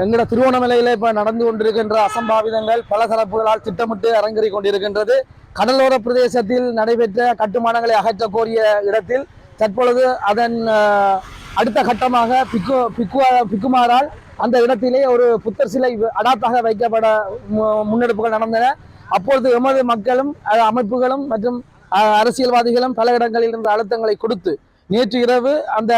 எங்கட திருவோணமலையில இப்ப நடந்து கொண்டிருக்கின்ற அசம்பாவிதங்கள் பல தரப்புகளால் திட்டமிட்டு அரங்கறி கொண்டிருக்கின்றது. கடலோர பிரதேசத்தில் நடைபெற்ற கட்டுமானங்களை அகற்ற கோரிய இடத்தில் தற்பொழுது அதன் அடுத்த கட்டமாக பிக்கு பிக்குவா பிக்குமாரால் அந்த இடத்திலே ஒரு புத்தர் சிலை அடாத்தாக வைக்கப்பட மு- முன்னெடுப்புகள் நடந்தன. அப்பொழுது எமது மக்களும் அமைப்புகளும் மற்றும் அரசியல்வாதிகளும் பல இடங்களில் இருந்த அழுத்தங்களை கொடுத்து நேற்று இரவு அந்த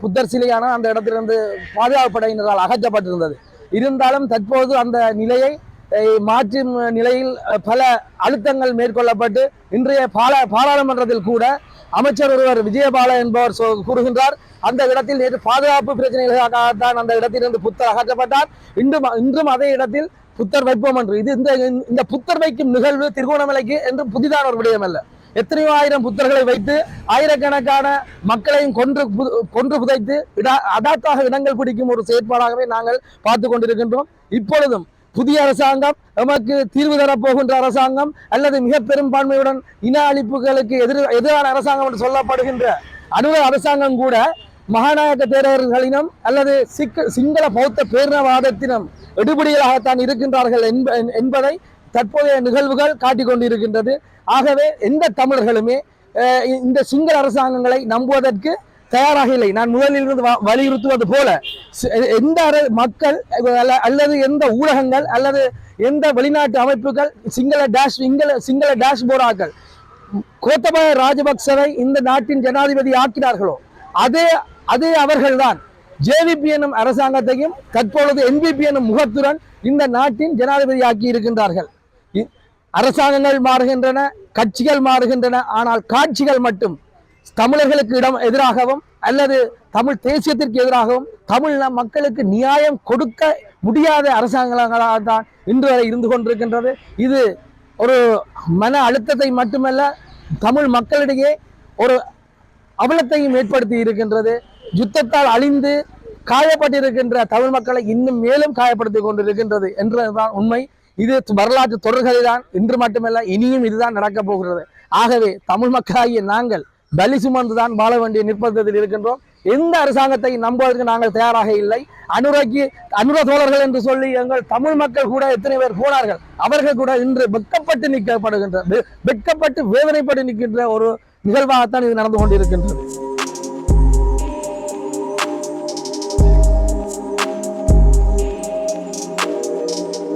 புத்தர் சிலையான அந்த இடத்திலிருந்து பாதுகாப்பு படையினரால் அகற்றப்பட்டிருந்தது. இருந்தாலும் தற்போது அந்த நிலையை மாற்றும் நிலையில் பல அழுத்தங்கள் மேற்கொள்ளப்பட்டு இன்றைய பாரா பாராளுமன்றத்தில் கூட அமைச்சர் ஒருவர் விஜயபால என்பவர் சொ- கூறுகின்றார் அந்த இடத்தில் நேற்று பாதுகாப்பு பிரச்சனைகளுக்காகத்தான் அந்த இடத்திலிருந்து புத்தர் அகற்றப்பட்டார். இன்றும் இன்றும் அதே இடத்தில் புத்தர் வைப்போம் என்று. இது இந்த இந்த புத்தர் வைக்கும் நிகழ்வு திருகோணமலைக்கு என்று புதிதான ஒரு விடயம் அல்ல எத்தனையோ ஆயிரம் புத்தர்களை வைத்து ஆயிரக்கணக்கான மக்களையும் கொன்று கொன்று புதைத்து இடா- அடாத்தாக இடங்கள் பிடிக்கும் ஒரு செயற்பாடாகவே நாங்கள் பார்த்து கொண்டிருக்கின்றோம். இப்பொழுதும் புதிய அரசாங்கம் நமக்கு தீர்வு தரப்போகின்ற அரசாங்கம் அல்லது மிக பெரும்பான்மையுடன் இன அழிப்புகளுக்கு எதிர் எதிரான அரசாங்கம் என்று சொல்லப்படுகின்ற அனுர அரசாங்கம் கூட மகாநாயக்க தேரர்களினம் அல்லது சிக்க சிங்கள பௌத்த பேரினவாதத்தினம் எடுபடிகளாகத்தான் இருக்கின்றார்கள் என்ப- என்பதை தற்போதைய நிகழ்வுகள் காட்டிக் கொண்டிருக்கின்றது. ஆகவே எந்த தமிழர்களுமே இந்த சிங்கள அரசாங்கங்களை நம்புவதற்கு தயாராக இல்லை. நான் முதலில் இருந்து வ- வலியுறுத்துவது போல எந்த மக்கள் அல்ல- அல்லது எந்த ஊடகங்கள் அல்லது எந்த வெளிநாட்டு அமைப்புகள் சிங்கள டேஷ் சிங்கள சிங்கள டேஷ்போர்டாக்கள் கோத்தபய ராஜபக்சவை இந்த நாட்டின் ஜனாதிபதி ஆக்கினார்களோ அதே அதே அவர்கள்தான் ஜேவிபி எனும் அரசாங்கத்தையும் தற்பொழுது என்பிபி எனும் முகத்துடன் இந்த நாட்டின் ஜனாதிபதி ஆக்கி இருக்கின்றார்கள் அரசாங்கங்கள் மாறுகின்றன கட்சிகள் மாறுகின்றன ஆனால் காட்சிகள் மட்டும் தமிழர்களுக்கு இடம் எதிராகவும் அல்லது தமிழ் தேசியத்திற்கு எதிராகவும் தமிழ் நம் மக்களுக்கு நியாயம் கொடுக்க முடியாத அரசாங்கங்களாக தான் இன்று வரை இருந்து கொண்டிருக்கின்றது. இது ஒரு மன அழுத்தத்தை மட்டுமல்ல தமிழ் மக்களிடையே ஒரு அவலத்தையும் ஏற்படுத்தி இருக்கின்றது. யுத்தத்தால் அழிந்து காயப்பட்டிருக்கின்ற தமிழ் மக்களை இன்னும் மேலும் காயப்படுத்தி கொண்டிருக்கின்றது என்றதுதான் உண்மை. இது வரலாற்று தொடர்கதை தான் இன்று மட்டுமல்ல இனியும் இதுதான் நடக்கப் போகிறது. ஆகவே தமிழ் மக்களாகிய நாங்கள் பலி சுமந்து தான் வாழ வேண்டிய நிர்பந்தத்தில் இருக்கின்றோம். எந்த அரசாங்கத்தை நம்புவதற்கு நாங்கள் தயாராக இல்லை. அனுராக்கி அனுர தோழர்கள் என்று சொல்லி எங்கள் தமிழ் மக்கள் கூட எத்தனை பேர் போனார்கள். அவர்கள் கூட இன்று வெட்கப்பட்டு நிற்கப்படுகின்ற வெக்கப்பட்டு வெட்கப்பட்டு வேதனைப்பட்டு நிற்கின்ற ஒரு நிகழ்வாகத்தான் இது நடந்து கொண்டிருக்கின்றது.